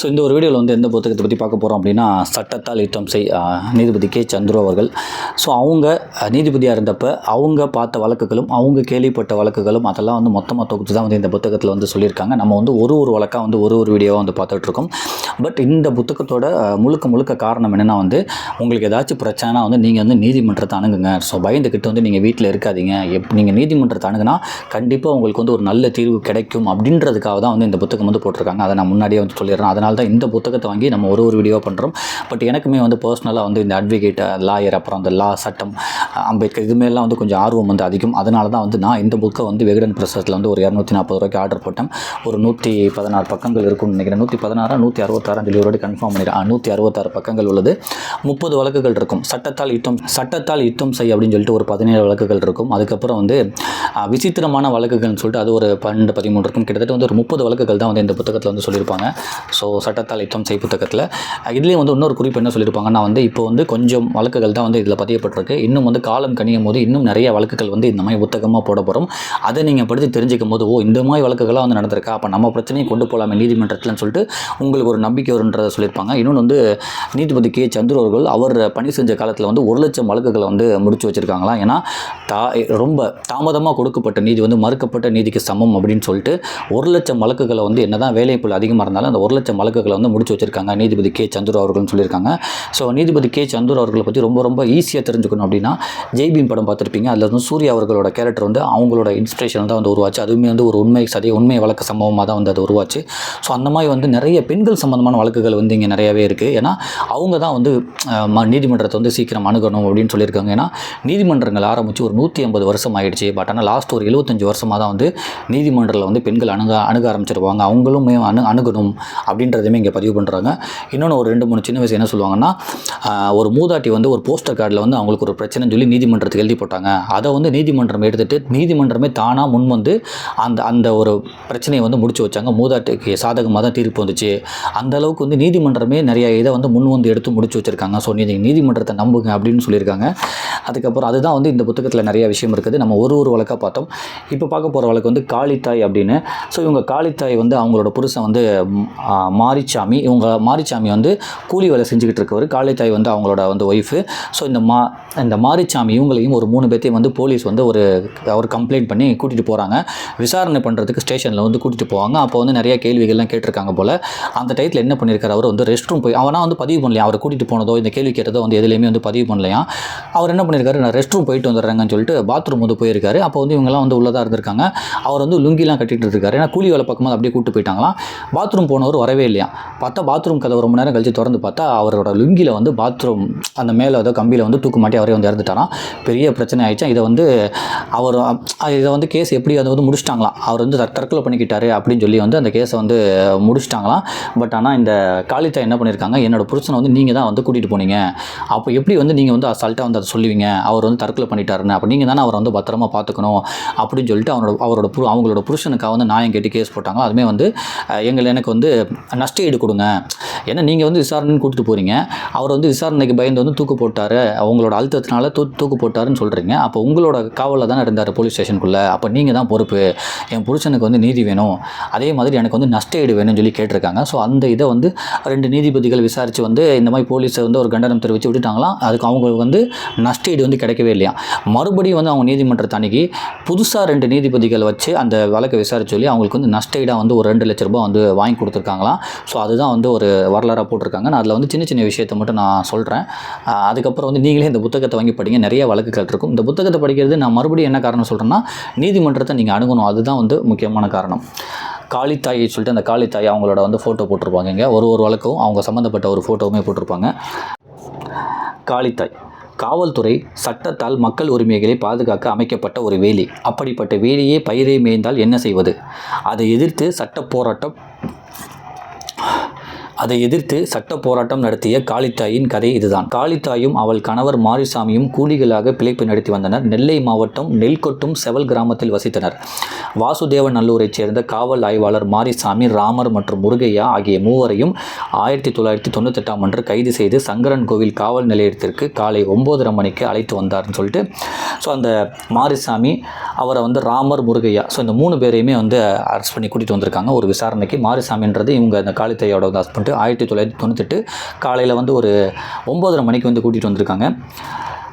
So இந்த ஒரு வீடியோவில் வந்து எந்த புத்தகத்தை பற்றி பார்க்க போகிறோம் அப்படின்னா சட்டத்தால் யுத்தம் செய் நீதிபதி கே. சந்துரு அவர்கள். ஸோ அவங்க நீதிபதியாக இருந்தப்போ அவங்க பார்த்த வழக்குகளும் அவங்க கேள்விப்பட்ட வழக்குகளும் அதெல்லாம் வந்து மொத்தமாக தொகுத்து தான் வந்து இந்த புத்தகத்தில் வந்து சொல்லியிருக்காங்க. நம்ம வந்து ஒரு ஒரு வழக்காக வந்து ஒரு ஒரு வீடியோவாக வந்து பார்த்துட்ருக்கோம் பட் இந்த புத்தகத்தோட முழுக்க முழுக்க காரணம் என்னென்னா வந்து உங்களுக்கு ஏதாச்சும் பிரச்சனைனா வந்து நீங்கள் வந்து நீதிமன்றத்தை அணுகுங்க. ஸோ பயந்துக்கிட்டு வந்து நீங்கள் வீட்டில் இருக்காதீங்க. எப் நீங்கள் நீதிமன்றத்தை அணுகுனா கண்டிப்பாக உங்களுக்கு வந்து ஒரு நல்ல தீர்வு கிடைக்கும் அப்படின்றதுக்காக தான் வந்து இந்த புத்தகம் வந்து போட்டிருக்காங்க. அதை நான் முன்னாடியே வந்து சொல்லிடுறேன். அதை அதனால தான் இந்த புத்தகத்தை வாங்கி நம்ம ஒரு ஒரு வீடியோ பண்ணுறோம் பட் எனக்குமே வந்து பர்சனலாக வந்து இந்த அட்வொகேட் லாயர் அப்புறம் அந்த லா சட்டம் அம்பேத்கர் இதுமாரிலாம் வந்து கொஞ்சம் ஆர்வம் வந்து அதிகம். அதனால தான் வந்து நான் இந்த புக்கை வந்து வெகுடன் பிரசஸில் வந்து ஒரு இரநூத்தி நாற்பது ரூபாய்க்கு ஆர்டர் போட்டேன். ஒரு நூற்றி பதினாறு பக்கங்கள் இருக்கும்னு நினைக்கிறேன். நூற்றி பதினாறா நூற்றி அறுபத்தாறு சொல்லி ஒரு கன்ஃபார்ம் பண்ணிடுறேன். நூற்றி அறுபத்தாறு பக்கங்கள் உள்ளது. முப்பது வழக்குகள் இருக்கும். சட்டத்தால் யுத்தம் சட்டத்தால் யுத்தம் செய் அப்படின்னு சொல்லிட்டு ஒரு பதினேழு வழக்குகள் இருக்கும். அதுக்கப்புறம் வந்து விசித்திரமான வழக்குகள்னு சொல்லிட்டு அது ஒரு பன்னெண்டு பதிமூணு இருக்கும். கிட்டத்தட்ட வந்து ஒரு முப்பது வழக்குகள் தான் வந்து இந்த புத்தகத்தில் வந்து சொல்லியிருப்பாங்க. ஸோ சட்டத்தால் யுத்தம் செய் புத்தகத்தில் இதுலேயும் வந்து இன்னொரு குறிப்பு என்ன சொல்லியிருப்பாங்கன்னா வந்து இப்போ வந்து கொஞ்சம் வழக்குகள் தான் வந்து இதில் பதியப்பட்டிருக்கு. இன்னும் வந்து காலம் கணியும் போது இன்னும் நிறைய வழக்குகள் வந்து இந்த மாதிரி புத்தகமாக போட போகிறோம் அதை நீங்கள் படித்து தெரிஞ்சுக்கும் போது ஓ இந்த மாதிரி வழக்குகள்லாம் வந்து நடந்திருக்கா? அப்போ நம்ம பிரச்சனையை கொண்டு போகலாமே நீதிமன்றத்தில்னு சொல்லிட்டு உங்களுக்கு ஒரு நம்பிக்கை வருன்றதை சொல்லியிருப்பாங்க. இன்னொன்று வந்து நீதிபதி கே. சந்துரு அவர்கள் அவர் பணி செஞ்ச காலத்தில் வந்து ஒரு லட்சம் வழக்குகளை வந்து முடிச்சு வச்சுருக்காங்களாம். ஏன்னா தா ரொம்ப தாமதமாக கொடுக்கப்பட்ட நீதி வந்து மறுக்கப்பட்ட நீதிக்கு சமம் அப்படின்னு சொல்லிட்டு ஒரு லட்சம் வழக்குகளை வந்து என்ன தான் வேலைப்புள் அதிகமாக இருந்தாலும் அந்த ஒரு லட்சம் வழக்குகளை வந்து முடிச்சு வச்சிருக்காங்க. நீதிபதி கே. சந்துரு அவர்கள்னு சொல்லியிருக்காங்க. ஸோ நீதிபதி கே. சந்துரு அவர்களை பற்றி ரொம்ப ரொம்ப ஈஸியாக தெரிஞ்சுக்கணும் அப்படின்னா ஜெய்பீம் படம் பார்த்துருப்பீங்க. அதில் வந்து சூர்யா அவர்களோட கேரக்டர் வந்து அவங்களோட இன்ஸ்பிரேஷன் தான் வந்து உருவாச்சு. அதுவுமே வந்து ஒரு உண்மை சதி உண்மை வழக்கு சம்பவமாக தான் வந்து அது உருவாச்சு. ஸோ அந்த மாதிரி வந்து நிறைய பெண்கள் சம்மந்தமான வழக்குகள் வந்து இங்கே நிறையவே இருக்குது ஏன்னா அவங்க தான் வந்து ம- நீதிமன்றத்தை வந்து சீக்கிரம் அணுகணும் அப்படின்னு சொல்லியிருக்காங்க. ஏன்னா நீதிமன்றங்கள் ஆரம்பித்து ஒரு நூற்றி ஐம்பது வருஷம் ஆயிடுச்சு. பட் ஆனால் லாஸ்ட் ஒரு எழுபத்தஞ்சு வருஷமாக தான் வந்து நீதிமன்றத்தில் வந்து பெண்கள் அணுக அணுக ஆரம்பிச்சிருவாங்க. அவங்களும் அணு அணுகணும் அப்படின்னு அப்படின்றதையுமே இங்கே பதிவு பண்ணுறாங்க இன்னொன்று ஒரு ரெண்டு மூணு சின்ன வயசு என்ன சொல்லுவாங்கன்னா ஒரு மூதாட்டி வந்து ஒரு போஸ்டர் கார்டில் வந்து அவங்களுக்கு ஒரு பிரச்சனைன்னு சொல்லி நீதிமன்றத்துக்கு எழுதி போட்டாங்க. அதை வந்து நீதிமன்றம் எடுத்துகிட்டு நீதிமன்றமே தானாக முன் வந்து அந்த அந்த ஒரு பிரச்சனையை வந்து முடிச்சு வச்சாங்க. மூதாட்டிக்கு சாதகமாக தான் தீர்ப்பு வந்துச்சு. அந்த அளவுக்கு வந்து நீதிமன்றமே நிறைய இதை வந்து முன் வந்து எடுத்து முடிச்சு வச்சுருக்காங்க. ஸோ நீதி நீதிமன்றத்தை நம்புங்க அப்படின்னு சொல்லியிருக்காங்க. அதுக்கப்புறம் அதுதான் வந்து இந்த புத்தகத்தில் நிறைய விஷயம் இருக்குது. நம்ம ஒரு ஒரு வழக்காக பார்த்தோம். இப்போ பார்க்க போகிற வழக்கு வந்து காளித்தாய் அப்படின்னு. ஸோ இவங்க காளித்தாய் வந்து அவங்களோட புருஷன் வந்து மாரிச்சாமி. இவங்க மாரிச்சாமி வந்து கூலி வேலை செஞ்சுக்கிட்டு இருக்கவர். காளித்தாய் வந்து அவங்களோட வந்து ஒய்ஃபு ஸோ இந்த மா இந்த மாரிச்சாமி இவங்களையும் ஒரு மூணு பேர்த்தையும் வந்து போலீஸ் வந்து ஒரு ஒரு கம்ப்ளைண்ட் பண்ணி கூட்டிகிட்டு போகிறாங்க விசாரணை பண்ணுறதுக்கு ஸ்டேஷனில் வந்து கூட்டிகிட்டு போவாங்க. அப்போ வந்து நிறைய கேள்விகள்லாம் கேட்டிருக்காங்க போல். அந்த டயத்தில் என்ன பண்ணியிருக்காரு அவர் வந்து ரெஸ்ட் ரூம் போய் அவனா வந்து பதிவு பண்ணலையா? அவரை கூட்டிகிட்டு போனதோ இந்த கேள்வி கேட்டதோ வந்து எதுலேயுமே வந்து பதிவு பண்ணலையா? அவர் என்ன பண்ணியிருக்காரு. நான் ரெஸ்ட் ரூம் போயிட்டு வந்துடுறேங்கன்னு சொல்லிட்டு பாத்ரூம் வந்து போயிருக்காரு. அப்போ வந்து இவங்கெல்லாம் வந்து உள்ளதாக இருந்திருக்காங்க. அவர் வந்து லுங்கிலாம் கட்டிட்டு இருக்காரு. ஏன்னா கூலி வேலை பார்க்கும்போது அப்படியே கூப்பிட்டு போயிட்டாங்களாம். பாத்ரூம் போனவர் வரவே இல்லையா? பார்த்தா பாத்ரூம் கதவு ரொம்ப நேரம் கழிச்சு திறந்து பார்த்தா அவரோட லுங்கியில் வந்து பாத்ரூம் அந்த மேலே ஏதோ கம்பியில் வந்து தூக்கு மாட்டி அவரே வந்து இறந்துட்டாராம். பெரிய பிரச்சனை ஆயிடுச்சு. இதை வந்து அவர் இதை வந்து கேஸ் எப்படி அதை வந்து முடிச்சிட்டாங்களாம். அவர் வந்து தற்கொலை பண்ணிக்கிட்டாரு அப்படின்னு சொல்லி வந்து அந்த கேஸை வந்து முடிச்சிட்டாங்களாம். பட் ஆனால் இந்த காளிதா என்ன பண்ணியிருக்காங்க? என்னோட புருஷனை வந்து நீங்கள் தான் வந்து கூட்டிகிட்டு போனீங்க. அப்போ எப்படி வந்து நீங்கள் வந்து அசால்ட்டாக வந்து அதை சொல்லுவீங்க? அவர் வந்து தற்கொலை பண்ணிட்டாருன்னு அப்போ நீங்கள் தானே அவரை வந்து பத்திரமா பார்த்துக்கணும் அப்படின்னு சொல்லிட்டு அவரோட அவரோட புரு அவங்களோட புருஷனுக்காக வந்து நியாயம் கேட்டு கேஸ் போட்டாங்க. அதுமே வந்து எங்களை எனக்கு வந்து நஷ்ட ஈடு கொடுங்க. ஏன்னா நீங்கள் வந்து விசாரணைன்னு கூட்டிட்டு போகிறீங்க அவர் வந்து விசாரணைக்கு பயந்து வந்து தூக்கு போட்டார். அவங்களோட அழுத்தத்தினால தூ தூக்கு போட்டாருன்னு சொல்கிறீங்க அப்போ உங்களோட காவலில் தானே இருந்தார் போலீஸ் ஸ்டேஷனுக்குள்ளே அப்போ நீங்கள் தான் பொறுப்பு. என் புருஷனுக்கு வந்து நீதி வேணும். அதே மாதிரி எனக்கு வந்து நஷ்ட ஈடு வேணும்னு சொல்லி கேட்டிருக்காங்க. ஸோ அந்த இதை வந்து ரெண்டு நீதிபதிகள் விசாரித்து வந்து இந்த மாதிரி போலீஸை வந்து ஒரு கண்டனம் தெரிவித்து விட்டுட்டாங்களாம். அதுக்கு அவங்களுக்கு வந்து நஷ்ட ஈடு வந்து கிடைக்கவே இல்லையா? மறுபடியும் வந்து அவங்க நீதிமன்றத்தை அன்னைக்கு புதுசாக ரெண்டு நீதிபதிகள் வச்சு அந்த வழக்கை விசாரிச்சு சொல்லி அவங்களுக்கு வந்து நஷ்ட ஈடாக வந்து ஒரு ரெண்டு லட்ச ரூபாய் வந்து வாங்கி கொடுத்துருக்காங்களாம். ஸோ அதுதான் வந்து ஒரு வரலாறாக போட்டிருக்காங்க. நான் அதில் வந்து சின்ன சின்ன விஷயத்தை மட்டும் நான் சொல்கிறேன் அதுக்கப்புறம் வந்து நீங்களே இந்த புத்தகத்தை வாங்கி படிங்க. நிறைய வழக்குகள் இருக்கும். இந்த புத்தகத்தை படிக்கிறது நான் மறுபடியும் என்ன காரணம் சொல்கிறேன்னா நீதிமன்றத்தை நீங்கள் அணுகணும். அதுதான் வந்து முக்கியமான காரணம். காளித்தாயை சொல்லிட்டு அந்த காளித்தாய் அவங்களோட வந்து ஃபோட்டோ போட்டிருப்பாங்க இங்கே. ஒரு ஒரு வழக்கும் அவங்க சம்மந்தப்பட்ட ஒரு ஃபோட்டோவுமே போட்டிருப்பாங்க. காளித்தாய் காவல்துறை சட்டத்தால் மக்கள் உரிமைகளை பாதுகாக்க அமைக்கப்பட்ட ஒரு வேலி. அப்படிப்பட்ட வேலியே பயிரை மேய்ந்தால் என்ன செய்வது? அதை எதிர்த்து சட்ட போராட்டம் அதை எதிர்த்து சட்ட போராட்டம் நடத்திய காளித்தாயின் கதை இதுதான். காளித்தாயும் அவள் கணவர் மாரிசாமியும் கூலிகளாக பிழைப்பு நடத்தி வந்தனர். நெல்லை மாவட்டம் நெல்கொட்டும் செவல் கிராமத்தில் வசித்தனர். வாசுதேவ நல்லூரைச் சேர்ந்த காவல் ஆய்வாளர் மாரிசாமி ராமர் மற்றும் முருகையா ஆகிய மூவரையும் ஆயிரத்தி தொள்ளாயிரத்தி தொண்ணூத்தெட்டாம் அன்று கைது செய்து சங்கரன் கோவில் காவல் நிலையத்திற்கு காலை ஒம்போதரை மணிக்கு அழைத்து வந்தார்னு சொல்லிட்டு ஸோ அந்த மாரிசாமி அவரை வந்து ராமர் முருகையா ஸோ இந்த மூணு பேரையுமே வந்து அரெஸ்ட் பண்ணி கூட்டிகிட்டு வந்திருக்காங்க. ஒரு விசாரணைக்கு மாரிசாமின்றது இவங்க அந்த காளித்தையோட வந்து ஹஸ்பண்ட் ஆயிரத்தி தொள்ளாயிரத்தி தொண்ணூத்தெட்டு காலையில் வந்து ஒரு ஒம்போதரை மணிக்கு வந்து கூட்டிகிட்டு வந்திருக்காங்க.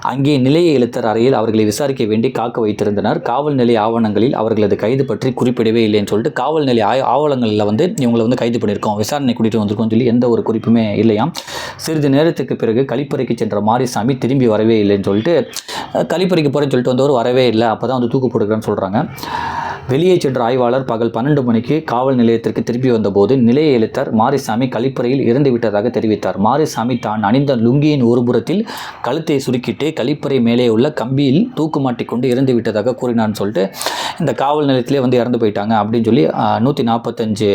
அங்கே நிலைய எழுத்தர் அறையில் அவர்களை விசாரிக்க வேண்டி காக்க வைத்திருந்தனர். காவல் நிலைய ஆவணங்களில் அவர்களது கைது பற்றி குறிப்பிடவே இல்லைன்னு சொல்லிட்டு காவல் நிலைய ஆவணங்களில் வந்து இவங்களை வந்து கைது பண்ணியிருக்கோம். விசாரணை கூட்டிகிட்டு வந்திருக்கோம்னு சொல்லி எந்த ஒரு குறிப்புமே இல்லையாம். சிறிது நேரத்துக்கு பிறகு கழிப்பறைக்கு சென்ற மாரிசாமி திரும்பி வரவே இல்லைன்னு சொல்லிட்டு கழிப்பறைக்கு போகிறேன்னு சொல்லிட்டு வந்தவர் வரவே இல்லை. அப்போ தான் வந்து தூக்கு போடுக்கிறேன்னு சொல்கிறாங்க வெளியே சென்ற ஆய்வாளர் பகல் பன்னெண்டு மணிக்கு காவல் நிலையத்திற்கு திரும்பி வந்தபோது நிலைய எழுத்தர் மாரிசாமி கழிப்பறையில் இறந்து விட்டதாக தெரிவித்தார். மாரிசாமி தான் அணிந்த லுங்கியின் ஒருபுறத்தில் கழுத்தை சுருக்கிட்டு கழிப்பறை மேலே உள்ள கம்பியில் தூக்கு மாட்டிக்கொண்டு இறந்து விட்டதாக கூறினான்னு சொல்லிட்டு இந்த காவல் நிலையத்திலே வந்து இறந்து போயிட்டாங்க அப்படின்னு சொல்லி நூற்றி நாற்பத்தஞ்சு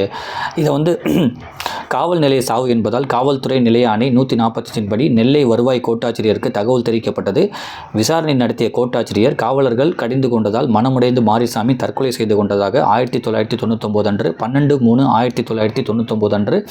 இதை வந்து காவல் நிலைய சாவு என்பதால் காவல்துறை நிலைய ஆணை நூற்றி நாற்பத்தஞ்சின் படி நெல்லை வருவாய் கோட்டாட்சியருக்கு தகவல் தெரிவிக்கப்பட்டது. விசாரணை நடத்திய கோட்டாட்சியர் காவலர்கள் கடிந்து கொண்டதால் மனமுடைந்து மாரிசாமி தற்கொலை செய்து கொண்டதாக ஆயிரத்தி தொள்ளாயிரத்தி தொண்ணூத்தொம்போது அன்று பன்னெண்டு மூணு ஆயிரத்தி தொள்ளாயிரத்தி தொண்ணூத்தொம்போது அன்று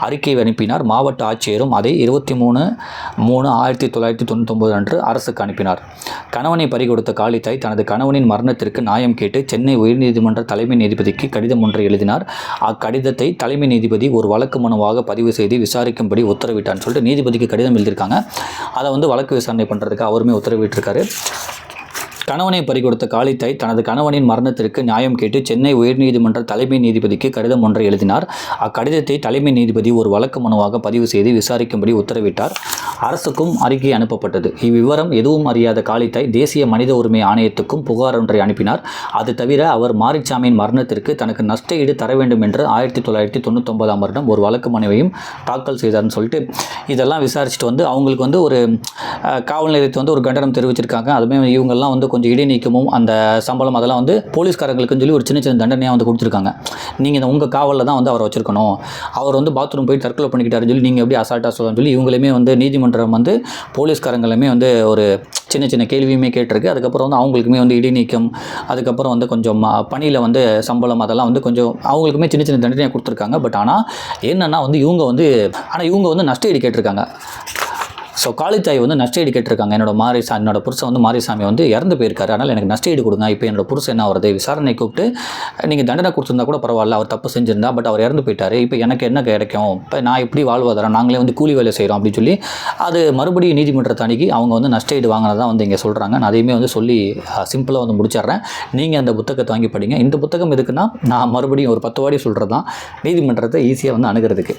அறிக்கை அனுப்பினார். மாவட்ட ஆட்சியரும் அதை இருபத்தி மூணு மூணு ஆயிரத்தி தொள்ளாயிரத்தி தொண்ணூத்தொம்போது அன்று அரசுக்கு அனுப்பினார். கணவனை பறிகொடுத்த காளித்தாய் தனது கணவனின் மரணத்திற்கு நியாயம் கேட்டு சென்னை உயர்நீதிமன்ற தலைமை நீதிபதிக்கு கடிதம் ஒன்றை எழுதினார். அக்கடிதத்தை தலைமை நீதிபதி ஒரு வழக்கு மனுவாக பதிவு செய்து விசாரிக்கும்படி உத்தரவிட்டான்னு சொல்லிட்டு நீதிபதிக்கு கடிதம் எழுதியிருக்காங்க. அதை வந்து வழக்கு விசாரணை பண்ணுறதுக்கு அவருமே உத்தரவிட்டிருக்காரு. கணவனை பறிகொடுத்த காளித்தாய் தனது கணவனின் மரணத்திற்கு நியாயம் கேட்டு சென்னை உயர்நீதிமன்ற தலைமை நீதிபதிக்கு கடிதம் ஒன்றை எழுதினார். அக்கடிதத்தை தலைமை நீதிபதி ஒரு வழக்கு மனுவாக பதிவு செய்து விசாரிக்கும்படி உத்தரவிட்டார். அரசுக்கும் அறிக்கை அனுப்பப்பட்டது. இவ்விவரம் எதுவும் அறியாத காளித்தாய் தேசிய மனித உரிமை ஆணையத்துக்கும் புகார் ஒன்றை அனுப்பினார். அது தவிர அவர் மாரிச்சாமியின் மரணத்திற்கு தனக்கு நஷ்ட ஈடு தர வேண்டும் என்று ஆயிரத்தி தொள்ளாயிரத்தி தொண்ணூத்தொன்பதாம் வருடம் ஒரு வழக்கு மனுவையும் தாக்கல் செய்தார்னு சொல்லிட்டு இதெல்லாம் விசாரிச்சுட்டு வந்து அவங்களுக்கு வந்து ஒரு காவல் நிலையத்தை வந்து ஒரு கண்டனம் தெரிவிச்சிருக்காங்க. அதுமே இவங்கெல்லாம் வந்து கொஞ்சம் இடைநீக்கமும் அந்த சம்பளம் அதெல்லாம் வந்து போலீஸ்காரங்களுக்குன்னு சொல்லி ஒரு சின்ன சின்ன தண்டனையாக வந்து கொடுத்துருக்காங்க. நீங்கள் இந்த உங்கள் காவலில் தான் வந்து அவரை வச்சிருக்கணும். அவர் வந்து பாத்ரூம் போய் தற்கொலை பண்ணிக்கிட்டாருன்னு சொல்லி நீங்கள் எப்படி அசால்ட்டாக சொல்லணும்னு சொல்லி இவங்களுமே வந்து நீதிமன்றம் வந்து போலீஸ்காரங்களுமே வந்து ஒரு சின்ன சின்ன கேள்வியுமே கேட்டிருக்கு. அதுக்கப்புறம் வந்து அவங்களுக்குமே வந்து இடைநீக்கம் அதுக்கப்புறம் வந்து கொஞ்சம் பணியில் வந்து சம்பளம் அதெல்லாம் வந்து கொஞ்சம் அவங்களுக்குமே சின்ன சின்ன தண்டனையாக கொடுத்துருக்காங்க. பட் ஆனால் என்னென்னா வந்து இவங்க வந்து ஆனால் இவங்க வந்து நஷ்ட ஈடு கேட்டிருக்காங்க. ஸோ காளித்தாய் வந்து நஷ்ட ஈடு கேட்டிருக்காங்க. என்னோட மாரிசா என்னோட புருஷன் வந்து மாரிசாமி வந்து இறந்து போயிருக்காரு. அதனால் எனக்கு நஷ்ட ஈடு கொடுங்க. இப்போ என்னோட புருஷன் என்ன வருது விசாரணை கூப்பிட்டு நீங்கள் தண்டனை கொடுத்துருந்தா கூட பரவாயில்ல. அவர் தப்பு செஞ்சிருந்தா பட் அவர் இறந்து போயிட்டாரு. இப்போ எனக்கு என்ன கிடைக்கும்? இப்போ நான் எப்படி வாழ்வாதாரம்? நாங்களே வந்து கூலி வேலை செய்கிறோம் அப்படின்னு சொல்லி அது மறுபடியும் நீதிமன்றத்தை அணுகி அவங்க வந்து நஷ்ட ஈடு வந்து இங்கே சொல்கிறாங்க நான் அதையுமே வந்து சொல்லி சிம்பிளாக வந்து முடிச்சிடுறேன். நீங்கள் அந்த புத்தகத்தை வாங்கி படிங்க. இந்த புத்தகம் எதுக்குன்னா நான் மறுபடியும் ஒரு பத்து வாடி சொல்கிறது தான் நீதிமன்றத்தை ஈஸியாக வந்து அணுகிறதுக்கு.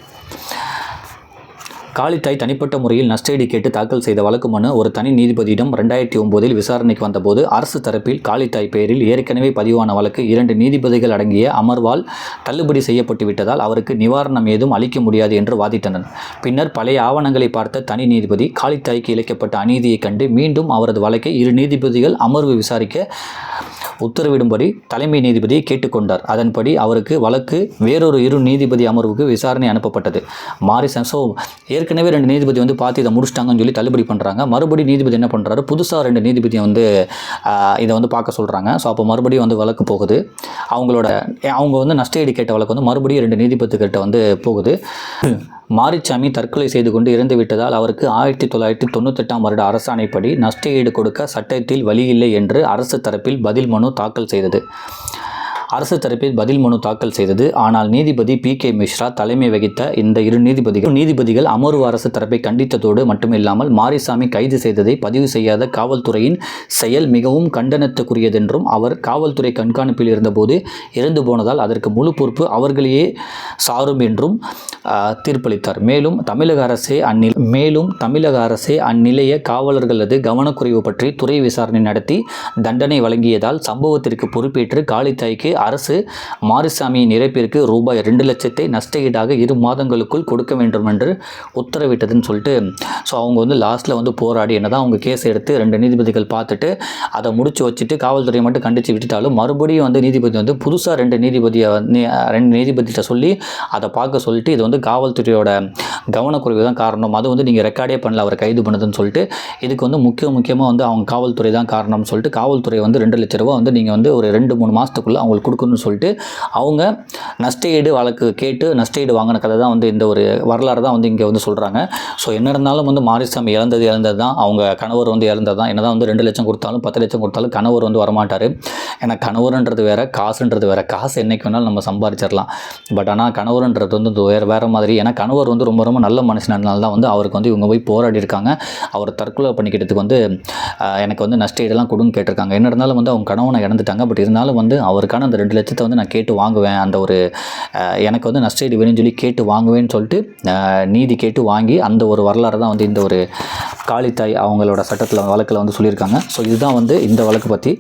காளித்தாய் தனிப்பட்ட முறையில் நஷ்டஈடு கேட்டு தாக்கல் செய்த வழக்கு மனு ஒரு தனி நீதிபதியிடம் ரெண்டாயிரத்தி ஒன்பதில் விசாரணைக்கு வந்தபோது அரசு தரப்பில் காளித்தாய் பெயரில் ஏற்கனவே பதிவான வழக்கு இரண்டு நீதிபதிகள் அடங்கிய அமர்வால் தள்ளுபடி செய்யப்பட்டு விட்டதால் அவருக்கு நிவாரணம் ஏதும் அளிக்க முடியாது என்று வாதிட்டனர். பின்னர் பழைய ஆவணங்களை பார்த்த தனி நீதிபதி காளித்தாய்க்கு இழைக்கப்பட்ட அநீதியைக் கண்டு மீண்டும் அவரது வழக்கை இரு நீதிபதிகள் அமர்வு விசாரிக்க உத்தரவிடும்படி தலைமை நீதிபதியை கேட்டுக்கொண்டார். அதன்படி அவருக்கு வழக்கு வேறொரு இரு நீதிபதி அமர்வுக்கு விசாரணை அனுப்பப்பட்டது. மாரிசன் ஏற்க ஏற்கனவே ரெண்டு நீதிபதி வந்து பார்த்து இதை முடிச்சிட்டாங்கன்னு சொல்லி தள்ளுபடி பண்ணுறாங்க மறுபடி நீதிபதி என்ன பண்ணுறாரு புதுசாக ரெண்டு நீதிபதியை வந்து இதை வந்து பார்க்க சொல்கிறாங்க ஸோ அப்போ மறுபடியும் வந்து வழக்கு போகுது. அவங்களோட அவங்க வந்து நஷ்டஈடு கேட்ட வழக்கு வந்து மறுபடியும் ரெண்டு நீதிபதிகிட்ட வந்து போகுது. மாரிச்சாமி தற்கொலை செய்து கொண்டு இறந்து விட்டதால் அவருக்கு ஆயிரத்தி தொள்ளாயிரத்தி தொண்ணூத்தெட்டாம் வருட அரசாணைப்படி நஷ்டஈடு கொடுக்க சட்டத்தில் வழியில்லை என்று அரசு தரப்பில் பதில் மனு தாக்கல் செய்தது. அரசு தரப்பில் பதில் மனு தாக்கல் செய்தது. ஆனால் நீதிபதி பி. கே. மிஸ்ரா தலைமை வகித்த இந்த இரு நீதிபதிகள் நீதிபதிகள் அமர்வு அரசு தரப்பை கண்டித்ததோடு மட்டுமில்லாமல் மாரிசாமி கைது செய்ததை பதிவு செய்யாத காவல்துறையின் செயல் மிகவும் கண்டனத்துக்குரியதென்றும் அவர் காவல்துறை கண்காணிப்பில் இருந்தபோது இறந்து போனதால் அதற்கு முழு பொறுப்பு அவர்களையே சாரும் என்றும் தீர்ப்பளித்தார். மேலும் தமிழக அரசே அந்நில மேலும் தமிழக அரசே அந்நிலைய காவலர்களது கவனக்குறைவு பற்றி துறை விசாரணை நடத்தி தண்டனை வழங்கியதால் சம்பவத்திற்கு பொறுப்பேற்று காளித்தாய்க்கு அரசு மாரிசாமியின் இறப்பிற்கு ரூபாய் ரெண்டு லட்சத்தை நஷ்டஈடாக இரு மாதங்களுக்குள் கொடுக்க வேண்டும் என்று உத்தரவிட்டதுன்னு சொல்லிட்டு ஸோ அவங்க வந்து லாஸ்ட்டில் வந்து போராடி என்னதான் அவங்க கேஸ் எடுத்து ரெண்டு நீதிபதிகள் பார்த்துட்டு அதை முடிச்சு வச்சுட்டு காவல்துறையை மட்டும் கண்டித்து விட்டுட்டாலும் மறுபடியும் வந்து நீதிபதி வந்து புதுசாக ரெண்டு நீதிபதியை வந்து ரெண்டு நீதிபதிகிட்ட சொல்லி அதை பார்க்க சொல்லிட்டு இது வந்து வந்து காவல்துறையோட கவனக்குறைவு தான் காரணம். அது வந்து நீங்கள் ரெக்கார்டே பண்ணல அவரை கைது பண்ணுதுன்னு சொல்லிட்டு இதுக்கு வந்து முக்கிய முக்கியமாக வந்து அவங்க காவல்துறை தான் காரணம்னு சொல்லிட்டு காவல்துறை வந்து ரெண்டு லட்ச ரூபா வந்து நீங்கள் வந்து ஒரு ரெண்டு மூணு மாதத்துக்குள்ளே அவங்களுக்கு கொடுக்கணும்னு சொல்லிட்டு அவங்க நஷ்டஈடு வழக்கு கேட்டு நஷ்டஈடு வாங்கின கதை தான் வந்து இந்த ஒரு வரலாறு தான் வந்து இங்கே வந்து சொல்கிறாங்க ஸோ என்ன இருந்தாலும் வந்து மாரிசாமி இழந்தது இழந்தது தான். அவங்க கணவர் வந்து இழந்தது தான். என்ன வந்து ரெண்டு லட்சம் கொடுத்தாலும் பத்து லட்சம் கொடுத்தாலும் கணவர் வந்து வரமாட்டார். ஏன்னா கணவர்ன்றது வேற காசுன்றது வேற. காசு என்னைக்கு வேணாலும் நம்ம சம்பாரிச்சிடலாம். பட் ஆனால் கணவர்ன்றது வந்து வேறு வேறு மாதிரி. ஏன்னா கணவர் வந்து ரொம்ப ரொம்ப நல்ல மனுஷனால தான் வந்து அவருக்கு வந்து இவங்க போய் போராடி இருக்காங்க. அவர் தற்கொலை பண்ணிக்கிட்டதுக்கு வந்து எனக்கு வந்து நஷ்ட ஈடெல்லாம் கொடுன்னு கேட்டிருக்காங்க. என்ன இருந்தாலும் வந்து அவங்க கணவனை இறந்துட்டாங்க பட் இருந்தாலும் வந்து அவருக்கான அந்த ரெண்டு லட்சத்தை வந்து நான் கேட்டு வாங்குவேன். அந்த ஒரு எனக்கு வந்து நஷ்டஈடு வேணும்னு சொல்லி கேட்டு வாங்குவேன்னு சொல்லிட்டு நீதி கேட்டு வாங்கி அந்த ஒரு வரலாறு தான் வந்து இந்த ஒரு காளித்தாய் அவங்களோட சட்டத்தில் வழக்கில் வந்து சொல்லியிருக்காங்க. ஸோ இதுதான் வந்து இந்த வழக்கு பற்றி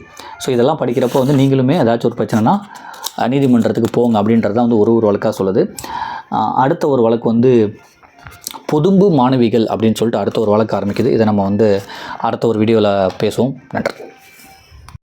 ஸோ இதெல்லாம் படிக்கிறப்போ வந்து நீங்களுமே ஏதாச்சும் ஒரு பிரச்சனைனா நீதிமன்றத்துக்கு போங்க அப்படின்றது வந்து ஒரு ஒரு வழக்காக சொல்லுது. அடுத்த ஒரு வழக்கு வந்து பொதும்பு மாணவிகள் அப்படின்னு சொல்லிட்டு அடுத்த ஒரு வழக்கு ஆரம்பிக்குது. இதை நம்ம வந்து அடுத்த ஒரு வீடியோவில் பேசுவோம். நன்றி.